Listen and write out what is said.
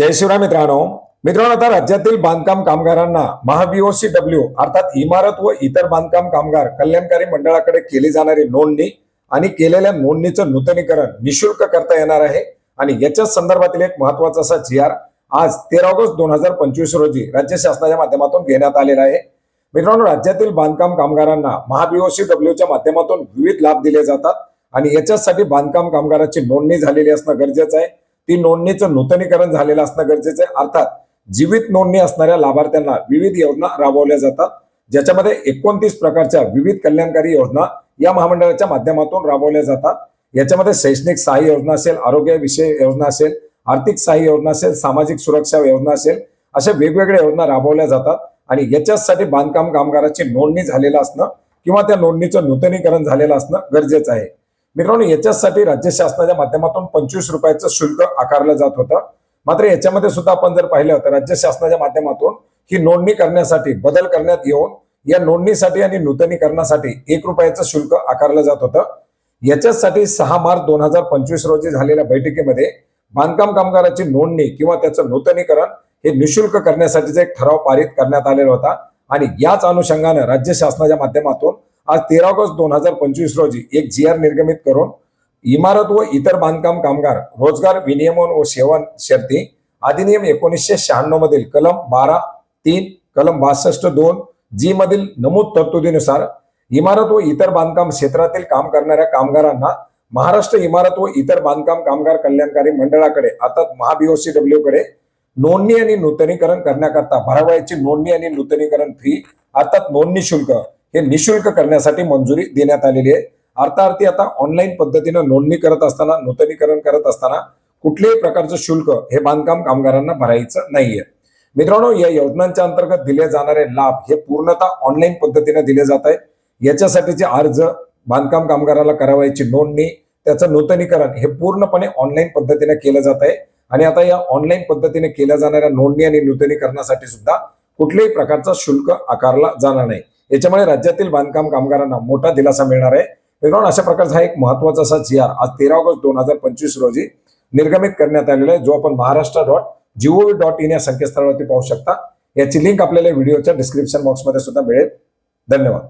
जय शिवराय मित्रांनो. मित्रांनो आता राज्यातील बांधकाम कामगारांना महाबीओसी डब्ल्यू अर्थात इमारत व इतर बांधकाम कामगार कल्याणकारी मंडळाकडे केली जाणारी नोंदणी आणि केलेल्या नोंदणीचं नूतनीकरण निशुल्क करता येणार आहे. आणि याच्याच संदर्भातील एक महत्त्वाचा असा जी आर आज तेरा ऑगस्ट दोन हजार पंचवीस रोजी राज्य शासनाच्या माध्यमातून घेण्यात आलेला आहे. मित्रांनो राज्यातील बांधकाम कामगारांना महाबीओसी डब्ल्यूच्या माध्यमातून विविध लाभ दिले जातात. आणि याच्यासाठी बांधकाम कामगाराची नोंदणी झालेली असणं गरजेचं आहे. ती नोंदणीचं नूतनीकरण झालेलं असणं गरजेचं आहे. अर्थात जीवित नोंदणी असणाऱ्या लाभार्थ्यांना विविध योजना राबवल्या जातात. ज्याच्यामध्ये एकोणतीस प्रकारच्या विविध कल्याणकारी योजना या महामंडळाच्या माध्यमातून राबवल्या जातात. याच्यामध्ये शैक्षणिक सहाय्य योजना असेल आरोग्य विषय योजना असेल आर्थिक सहाय्य योजना असेल सामाजिक सुरक्षा योजना असेल अशा वेगवेगळ्या योजना राबवल्या जातात. आणि याच्यासाठी बांधकाम कामगाराची नोंदणी झालेलं असणं किंवा त्या नोंदणीचं नूतनीकरण झालेलं असणं गरजेचं आहे. मित्रांनो याच्यासाठी राज्य शासनाच्या माध्यमातून पंचवीस रुपयाचं शुल्क आकारलं जात होतं. मात्र याच्यामध्ये सुद्धा आपण जर पाहिलं तर राज्य शासनाच्या माध्यमातून ही नोंदणी करण्यासाठी बदल करण्यात येऊन या नोंदणीसाठी आणि नूतनीकरणासाठी एक रुपयाचं शुल्क आकारलं जात होतं. याच्यासाठी सहा मार्च दोन हजार पंचवीस रोजी झालेल्या बैठकीमध्ये बांधकाम कामगाराची नोंदणी किंवा त्याचं नूतनीकरण हे निशुल्क करण्यासाठीचा एक ठराव पारित करण्यात आलेला होता. आणि याच अनुषंगानं राज्य शासनाच्या माध्यमातून आज तेरा ऑगस्ट दोन हजार पंचवीस रोजी एक जी आर निर्गमित करून इमारत व इतर बांधकाम कामगार रोजगार विनियमन व सेवन शर्ती अधिनियम एकोणीसशे शहाण्णव मधील कलम बारा तीन कलम बासष्ट दोन जी मधील नमूद तरतुदीनुसार इमारत व इतर बांधकाम क्षेत्रातील काम करणाऱ्या कामगारांना महाराष्ट्र इमारत व इतर बांधकाम कामगार कल्याणकारी मंडळाकडे अर्थात महाबीओसी डब्ल्यू कडे नोंदणी आणि नूतनीकरण करण्याकरता भरावयाची नोंदणी आणि नूतनीकरण फी अर्थात नोंदणी शुल्क हे निशुल्क करण्यासाठी मंजुरी देण्यात आलेली आहे. अर्थार्थी आता ऑनलाईन पद्धतीनं नोंदणी करत असताना नूतनीकरण करत असताना कुठल्याही प्रकारचं शुल्क हे बांधकाम कामगारांना भरायचं नाहीये. मित्रांनो या योजनांच्या अंतर्गत दिले जाणारे लाभ हे पूर्णतः ऑनलाईन पद्धतीने दिले जात आहेत. याच्यासाठीचे अर्ज बांधकाम कामगाराला करावायची नोंदणी त्याचं नूतनीकरण हे पूर्णपणे ऑनलाईन पद्धतीने केलं जात आहे. आणि आता या ऑनलाईन पद्धतीने केल्या जाणाऱ्या नोंदणी आणि नूतनीकरणासाठी सुद्धा कुठल्याही प्रकारचा शुल्क आकारला जाणार नाही. याच्यामुळे राज्यातील बांधकाम कामगारांना मोठा दिलासा मिळणार आहे. मित्रांनो अशा प्रकारचा हा एक महत्त्वाचा असा जी आर आज तेरा ऑगस्ट दोन हजार पंचवीस रोजी निर्गमित करण्यात आलेला आहे जो आपण Maharashtra dot gov dot in या संकेतस्थळावरती पाहू शकता. याची लिंक आपल्याला व्हिडिओच्या डिस्क्रिप्शन बॉक्समध्ये सुद्धा मिळेल. धन्यवाद.